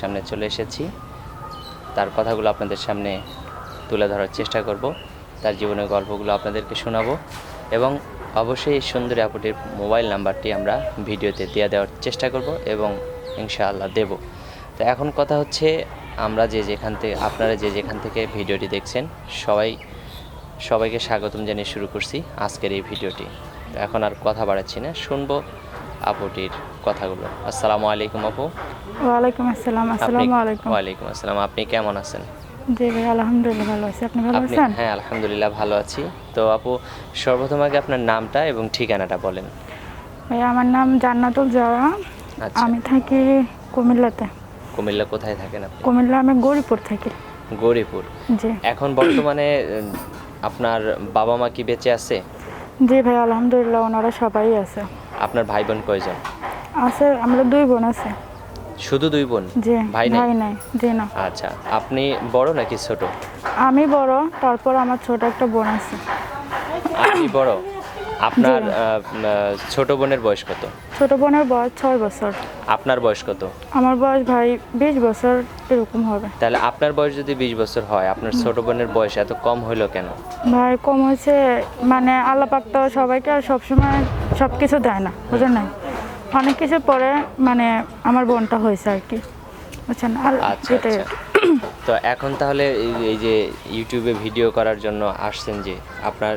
সামনে চলে এসেছি। তার কথাগুলো আপনাদের সামনে তুলে ধরার চেষ্টা করব। তার জীবনের গল্পগুলো আপনাদেরকে শোনাবো এবং অবশ্যই এই সুন্দরী আপুটির মোবাইল নাম্বারটি আমরা ভিডিওতে দিয়ে দেওয়ার চেষ্টা করব এবং ইনশাআল্লাহ দেব। তো এখন কথা হচ্ছে, আমরা যে যেখান থেকে, আপনারা যে যেখান থেকে ভিডিওটি দেখছেন, সবাই, সবাইকে স্বাগতম জানিয়ে শুরু করছি আজকের এই ভিডিওটি। এখন আর কথা বাড়াচ্ছি না, শুনব আপুটির কথাগুলো। আসসালামু আলাইকুম আপু। ওয়ালাইকুম আসসালাম আসসালামু আলাইকুম। ওয়ালাইকুম আসসালাম আপনি কেমন আছেন? জি ভাই আলহামদুলিল্লাহ ভালো আছি। আপনি ভালো আছেন? হ্যাঁ আলহামদুলিল্লাহ ভালো আছি। তো আপু সর্বপ্রথম আগে আপনার নামটা এবং ঠিকানাটা বলেন। ভাই আমার নাম জান্নাতুল জাওয়া। আচ্ছা। আমি থাকি কুমিল্লাতে। কুমিল্লা কোথায় থাকেন আপনি? কুমিল্লা আমি গৌরীপুর থাকি। গৌরীপুর। জি। এখন বর্তমানে আপনার বাবা মা কি বেঁচে আছে? জি ভাই আলহামদুলিল্লাহ ওনারা সবাই আছে। আপনার ভাই বোন কয়জন? আছে আমরা দুই বোন আছে। শুধু দুই বোন? জি ভাই নাই? ভাই নাই জি না। আচ্ছা আপনি বড় নাকি ছোট? আমি বড় তারপর আমার ছোট একটা বোন আছে। আপনি বড়? আপনার ছোট বোনের বয়স কত? ছোট বোনের বয়স ছয় বছর। আপনার বয়স কত? আমার বয়স ভাই বিশ বছর এরকম হবে। তাহলে আপনার বয়স যদি বিশ বছর হয় আপনার ছোট বোনের বয়স এত কম হইল কেন? ভাই কম হয়েছে মানে আল্লাহ পাক তো সবাইকে আর সবসময় সব কিছু দেয় না বুঝলেন না অনেক কিছু পরে মানে আমার বোনটা হয়েছে আর কি বুঝছেন? আর আচ্ছা আচ্ছা। তো এখন তাহলে এই- যে ইউটিউবে ভিডিও করার জন্য আসছেন যে আপনার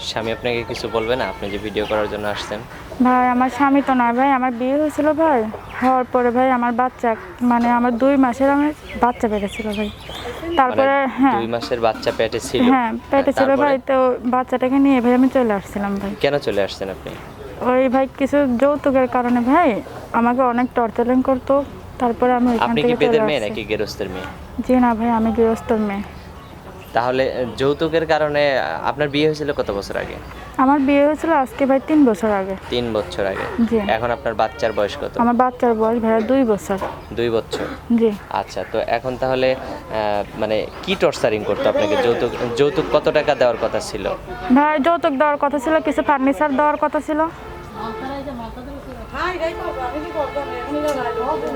স্বামী আপনাকে কিছু বলবে না? আপনি যে ভিডিও করার জন্য আসছেন। ভাই আমার স্বামী তো নয় ভাই আমার বিয়ে হয়েছিল ভাই। হওয়ার পরে ভাই আমার বাচ্চা মানে আমার দুই মাসের আমার বাচ্চা বেড়েছিল ভাই। তারপরে মানে হ্যাঁ। দুই মাসের বাচ্চা পেটে ছিল? হ্যাঁ পেটে ছিল ভাই তো বাচ্চাটাকে নিয়ে ভাই আমি চলে আসছিলাম ভাই। কেন চলে আসছেন আপনি? ওই ভাই কিছু যৌতুকের কারণে ভাই আমাকে অনেক টর্চারিং করতো। তারপরে আমি আপনি কি পেদের মেয়ে নাকি গেরস্তের মেয়ে? জি না ভাই আমি গৃহস্থর মেয়ে। তাহলে যৌতুকের কারণে আপনার বিয়ে হয়েছিল কত বছর আগে? আমার বিয়ে হয়েছিল আজকে ভাই তিন বছর আগে। তিন বছর আগে। জি। এখন আপনার বাচ্চার বয়স কত? আমার বাচ্চার বয়স ভাইয়া দুই বছর। দুই বছর। জি। আচ্ছা তো এখন তাহলে আহ, মানে কি টর্চারিং করতো আপনাকে? যৌতুক যৌতুক কত টাকা দেওয়ার কথা ছিল? ভাই যৌতুক দেওয়ার কথা ছিল কিছু ফার্নিচার দেওয়ার কথা ছিল।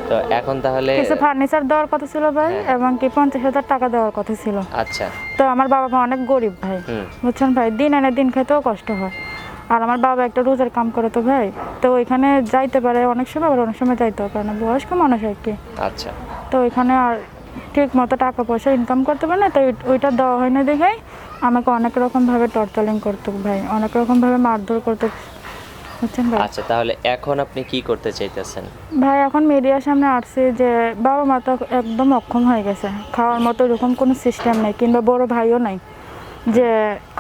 তো এখন তাহলে কিছু ফার্নিচার দেওয়ার কথা ছিল ভাই হ্যাঁ। এবং কি পঞ্চাশ হাজার টাকা দেওয়ার কথা ছিল। আচ্ছা। তো আমার বাবা মা অনেক গরিব ভাই বুঝছেন ভাই? দিন এনে দিন খেতেও কষ্ট হয়। আর আমার বাবা একটা রোজের কাম করে তো ভাই তো ওইখানে যাইতে পারে অনেক সময় আবার অনেক সময় যাইতেও পারে না। বয়স্ক মানুষ আর কি। আচ্ছা। তো ওইখানে আর ঠিক মতো টাকা পয়সা ইনকাম করতে পারে না তো ওই- ওইটা দেওয়া হয় না দেখেই। আমাকে অনেক রকমভাবে টর্চারিং করতো ভাই অনেক রকমভাবে মারধর করতো। বুঝছেন ভাই। আচ্ছা তাহলে এখন আপনি কি করতে চাইতেছেন? ভাই এখন মিডিয়ার সামনে আসছে যে বাবা মা তো একদম অক্ষম হয়ে গেছে। খাওয়ার মতো এরকম কোনো সিস্টেম নেই কিংবা বড় ভাইও নাই যে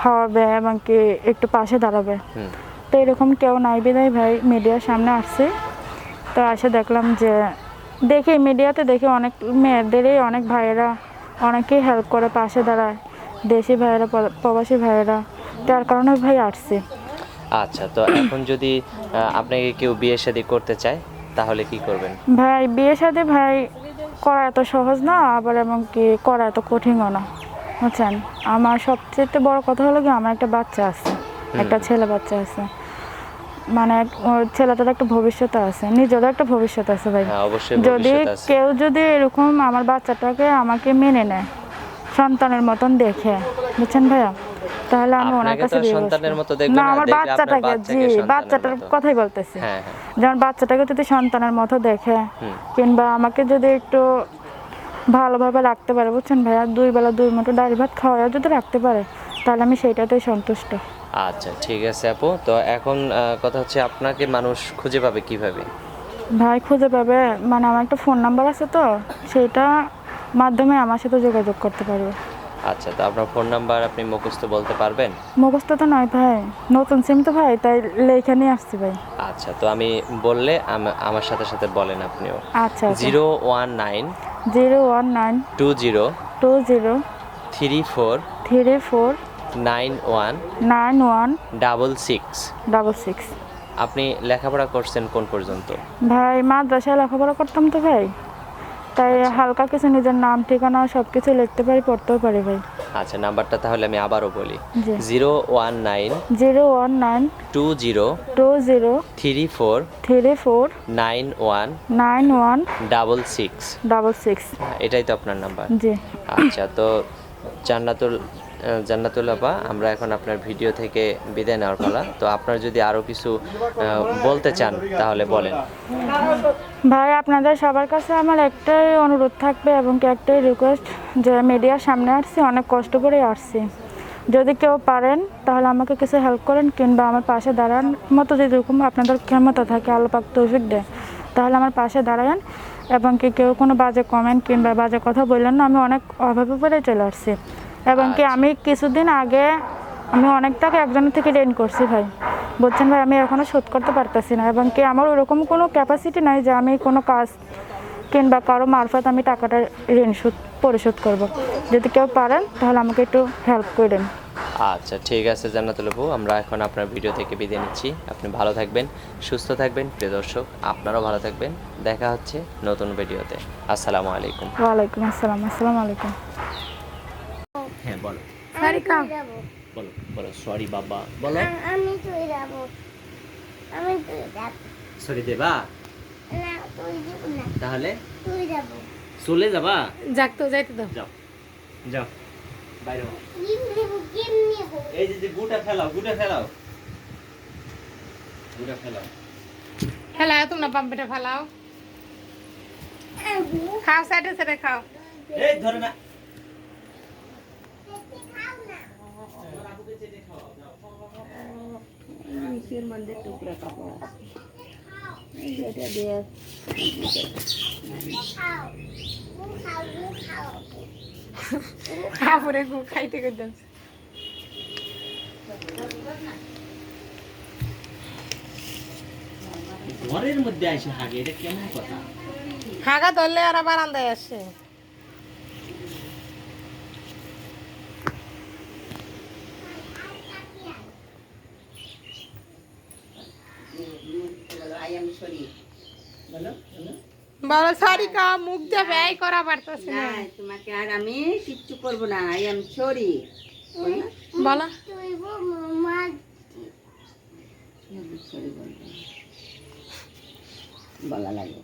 খাওয়াবে এবং কি একটু পাশে দাঁড়াবে। তো এরকম কেউ নাই বিদায় ভাই মিডিয়ার সামনে আসছে। তো এসে দেখলাম যে দেখি মিডিয়াতে দেখি অনেক মেয়েদেরই অনেক ভাইয়েরা অনেকেই হেল্প করে পাশে দাঁড়ায়। দেশি ভাইয়েরা প্রবাসী ভাইয়েরা। তার কারণে ভাই আসছে। আচ্ছা তো এখন যদি আপনাকে কেউ বিয়ে শাদী করতে চায় তাহলে কি করবেন? ভাই বিয়ের সাথে ভাই করা এত সহজ না আবার এমনকি করা এত কঠিনও না বুঝছেন? আমার সবচেয়ে বড় কথা হলো কি আমার একটা বাচ্চা আছে একটা ছেলে বাচ্চা আছে মানে ছেলেটার একটা ভবিষ্যৎ আছে নিজেরও একটা ভবিষ্যৎ আছে ভাই। হ্যাঁ অবশ্যই যদি কেউ যদি এরকম আমার বাচ্চাটাকে আমাকে মেনে নেয় সন্তানের মতন দেখে বুঝছেন ভাইয়া? তাহলে আমি ওনার কাছে বিয়ে সন্তানের মতো দেখবে না আমার বাচ্চাটাকে জি বাচ্চাটার কথাই বলতেছি। হ্যাঁ হ্যাঁ। যেমন বাচ্চাটাকে যদি সন্তানের মতো দেখে কিংবা আমাকে যদি একটু ভালোভাবে রাখতে পারে বুঝছেন ভাইয়া? দুই বেলা দুই মুঠো ডাল ভাত খাওয়া যদি রাখতে পারে তাহলে আমি সেইটাতেই সন্তুষ্ট। আচ্ছা ঠিক আছে আপু। তো এখন কথা হচ্ছে আপনাকে মানুষ খুঁজে পাবে কীভাবে? ভাই খুঁজে পাবে মানে আমার একটা ফোন নাম্বার আছে তো সেইটা মাধ্যমে আমার সাথে যোগাযোগ করতে পারবে। আচ্ছা তো আপনার ফোন নাম্বার আপনি মুখস্থ বলতে পারবেন? মুখস্থ তো নয় ভাই নতুন সিম তো ভাই তাই লেখা নিয়ে আসছি ভাই। আচ্ছা তো আমি বললে আম- আমার সাথে সাথে বলেন আপনিও। আচ্ছা। Zero one nine zero one nine two zero two zero three four three four nine one nine one double six. Double six. আপনি লেখাপড়া করছেন কোন পর্যন্ত? ভাই মাদ্রাসায় লেখাপড়া করতাম তো ভাই। তাই হালকা কিছু নিজের নাম ঠিকানা সব কিছু লিখতে পারি পড়তেও পারি ভাই। আচ্ছা নাম্বারটা তাহলে আমি আবারও বলি। Zero one nine zero one nine two zero two zero three four three four nine one nine one double six. Double six. এটাই তো আপনার নাম্বার। জি। আচ্ছা তো জান্নাতুল জান্নাতুল আপা আমরা এখন আপনার ভিডিও থেকে বিদায় নেওয়ার পালা। তো আপনার যদি আরও কিছু বলতে চান, তাহলে বলেন। ভাই, আপনাদের সবার কাছে আমার একটাই অনুরোধ থাকবে এবং কি একটাই রিকোয়েস্ট যে মিডিয়ার সামনে আসছি, অনেক কষ্ট করে আসছি। যদি কেউ পারেন, তাহলে আমাকে কিছু হেল্প করেন, কিংবা আমার পাশে দাঁড়ান মতো যদি এরকম আপনাদের ক্ষমতা থাকে আলোপাক তৌফিক দেয়, তাহলে আমার পাশে দাঁড়ান এবং কি কেউ কোনো বাজে কমেন্ট কিংবা বাজে কথা বললেন না, আমি অনেক অভাবে পড়ে চলে আসছি। এবং কি আমি কিছুদিন আগে আমি অনেক টাকা একজনের থেকে ঋণ করছি ভাই। বলছেন ভাই আমি এখনও শোধ করতে পারতেছি না। এবং কি আমার ওরকম কোনো ক্যাপাসিটি নাই যে আমি কোনো কাজ কিংবা কারও মারফত আমি টাকাটা ঋণ শোধ পরিশোধ করব। যদি কেউ পারেন তাহলে আমাকে একটু হেল্প করেন আচ্ছা ঠিক আছে জান্নাতুল আপু আমরা এখন আপনার ভিডিও থেকে বিদায় নিচ্ছি। আপনি ভালো থাকবেন সুস্থ থাকবেন প্রিয় দর্শক আপনারাও ভালো থাকবেন। দেখা হচ্ছে নতুন ভিডিওতে আসসালামু আলাইকুম। ওয়ালাইকুম আসসালাম আসসালামু আলাইকুম। হ্যাঁ বলো। সারিকা বলো বলো সরি বাবা বলো। আমি তুই যাব আমি তুই যাব সরি দেবা। না তুই যাব না। তাহলে? তুই যাব চলে যাবা? যাক তো যাইতে দাও। যাও। যাও। বাইরে হও। গেম নেব গেম নেব। এই যে যে গুটা ফেলাও গুটা ফেলাও। গুটা ফেলাও। ফেলাও তোমরা পাম্পেটা ফেলাও। খাও সাইডে সাইডে খাও। এই ধরে না। খাও মুখ খাও মুখ খাও খাবরে গু খাইতে করতেন ঘরের মধ্যে আইসে হাগে এটা কেমন কথা? হাগা ধরলে আর বারান্দায় আসে। বলো সরি কা মুখ দিয়ে ব্যয় করা পারতেছে না। তোমাকে আর আমি কিচ্ছু করব না আই এম সরি। বলো। বলা। লাগে।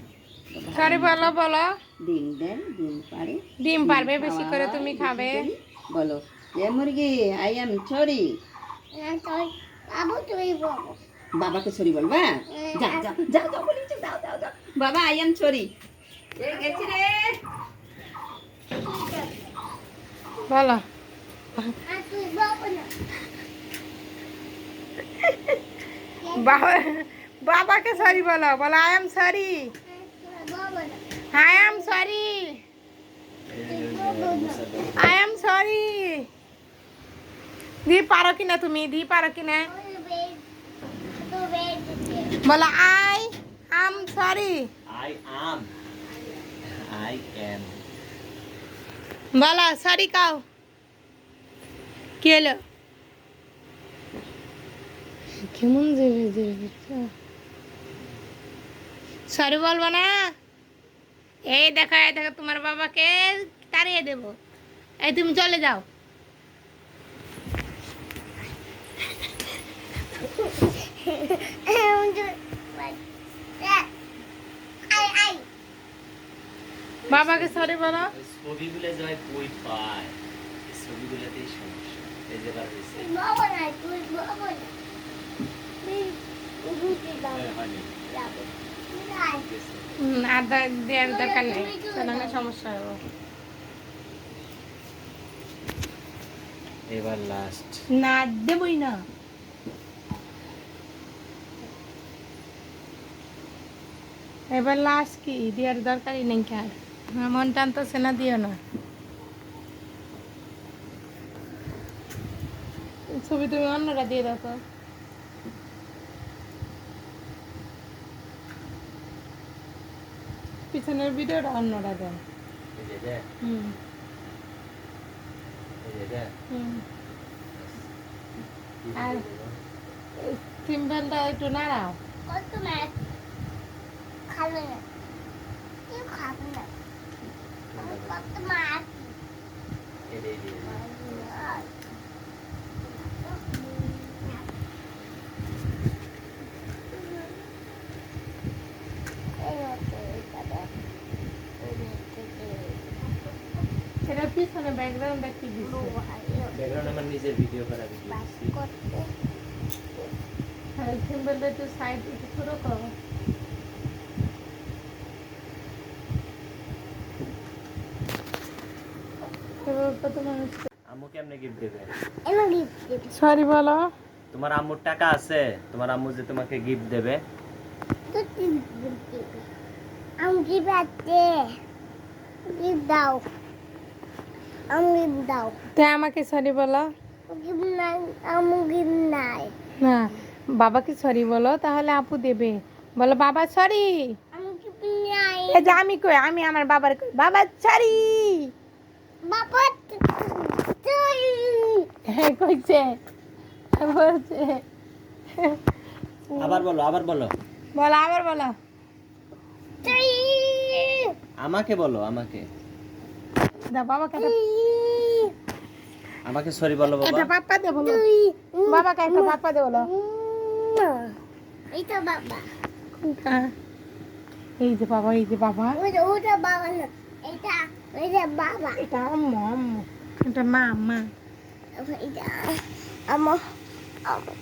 সরি বলো বলো। ডিম দেন ডিম পারে ডিম পারবে বেশি করে তুমি খাবে। বলো। যে মুরগি আই এম সরি। বাবু তুই বাবু বাবাকে সরি বলবা যাও যাও যাও যাও বলি যাও যাও যাও বাবা আই এম সরি এ গেছি রে? বলো বাবু বাবাকে সরি বলো বলো I am sorry I am sorry I am sorry দি পারো কিনা তুমি দি পারো কিনা। বলো I am sorry I am I am বলো সরি কাও। কি হলো? কেমন জেবে জেবে সরি বলব না। এই দেখো এই দেখো তোমার বাবাকে তাড়িয়ে দেবো। এই তুমি চলে যাও। বাবাকে সরি বলো। ছবিগুলো যায় বই পায় এই ছবিগুলোতেই সমস্যা এই যে বার বাবু তুই নাই হুম, আর দর- দেওয়ার দরকার নেই সেখানে সমস্যা হবে। এবার লাস্ট না দেবই না। এবার লাস্ট কি? দেওয়ার দরকারই নেই কার মন টান টানতেছে না দিও না। ছবি তুমি অন্যরা দিয়ে দাও তো। পিছনের ভিডিওটা অন্যরা দেন এই যে দেখ। হুম। এই যে দেখ। আর সিম্পলটা একটু নাড়াও। কত ম্যাচ খাবে না কেউ খাবে না। মার সেটা পিছনে ব্যাকগ্রাউন্ডটা কি দিছে? ব্যাকগ্রাউন্ড আমার নিজের ভিডিও করা ভিডিও হ্যাঁ সিম্বলটা একটু সাইড একটু ছোট করো। প্রথম মানুষ আম্মু কেমনে গিফট দেবে? এমন গিফট সরি বলো তোমার আম্মুর টাকা আছে তোমার আম্মু যে তোমাকে গিফট দেবে। আমি গিফট আছে। গিফট দাও। আমি গিফট দাও। তে আমাকে সরি বলো। গিফট নাই আমি গিফট নাই। না বাবাকে সরি বলো তাহলে আপু দেবে। বলো বাবা সরি আমি গিফট নাই। যে আমি কই আমি আমার বাবার কই। বাবা সরি হ্যাঁ কইছে। বলছে। আবার বলো আবার বলো। বলো আবার বলো। আমাকে বলো আমাকে। দা বাবাকে একটা আমাকে সরি বলো বাবা। একটা পাপ্পা দে বলো। বাবাকে একটা পাপ্পা দে বলো। এটা বাবা। এই যে বাবা এই যে বাবা। ওটা বাবা না এটা এটা বাবা। এটা আম্মু আম্মু। এটা মা মা এটা আমো আমো